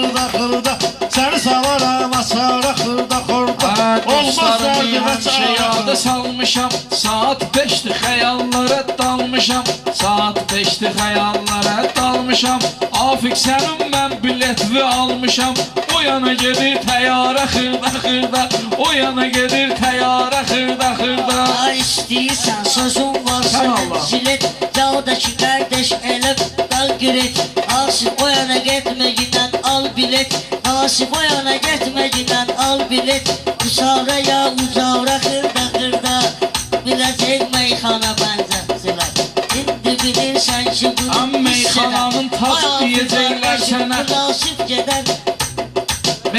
Xırda xırda Səni savaram açara xırda xırda Olmaz həmişə yada çara salmışam. Saat 5'ti xəyallara dalmışam. Saat 5'ti xəyallara dalmışam. Afik sənin mən biletvi almışam. O yana gedir təyyarə xırda xırda O yana gedir təyyarə xırda xırda Daha istəyirsən sözüm var Allah. jilet Yağdakı qardaş elə qal giret Asif o yana al bilet. Asif o yana getməgindən al bilet. Usara ya uzara xırda xırda Biləcək meyxana bənzətsinlər İndi bilirsən ki bunu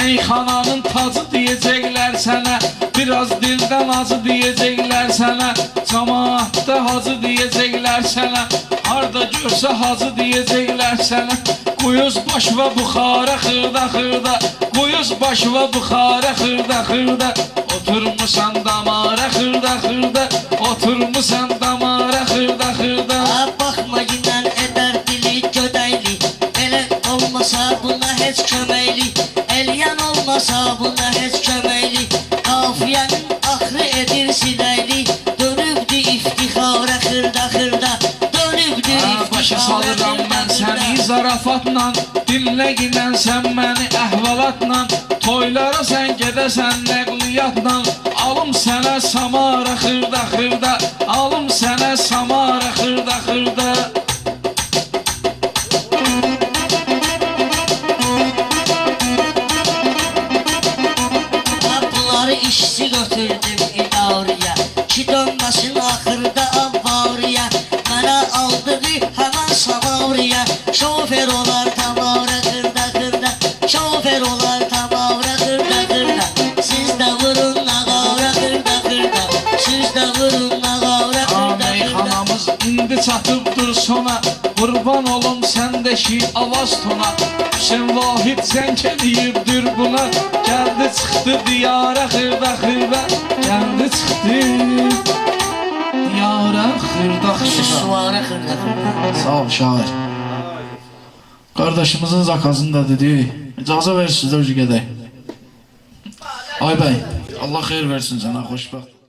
Meyxananın tacı deyəcəklər sənə Biraz dildən acı deyəcəklər sənə Camaatda hacı deyəcəklər sənə Harda görsə hacı deyəcəklər sənə Quyuz baş və buxara xırda xırda Quyuz baş və buxara xırda xırda Oturmusan damara xırda xırda Oturmusan damara xırda xırda Ha, Baxma inan edər dili gödəkli Elə olmasa buna heç köməkli Elyan olmasa buna heç köməkli Qafiyənin axırı edir siləkli Dönübdü iftixara xırda xırda Dönübdü Ha, Başa salıram mən səni zarafatla Dinləginən sən məni əhvalatla Toylara sən gedəsən nəqliyyatla Alım sənə samara xırda xırda Alım sənə samara xırda xırda İşçi götürdüm idarəyə Ki dönməsin axırda avariyə Mənə aldığı həmən savariyə Şofer olar tamara xırda xırda Şofer olar tamara xırda xırda Siz də vurun nağara xırda xırda Siz də vurun nağara Ha, xırda xırda meyxanamız indi çatıbdır sona Qurban olum səndəki avaz tona. Hüseyin Vahid zəng eləyibdir buna Çıxdı diyara xırda xırda Gəldi çıxdı diyara xırda xırda. Sağ ol şair Qardaşımızın zakazını da dedi. İcazə ver sizə ucu gedək. Ay bəy Allah xeyir versin sənə xoşbəxt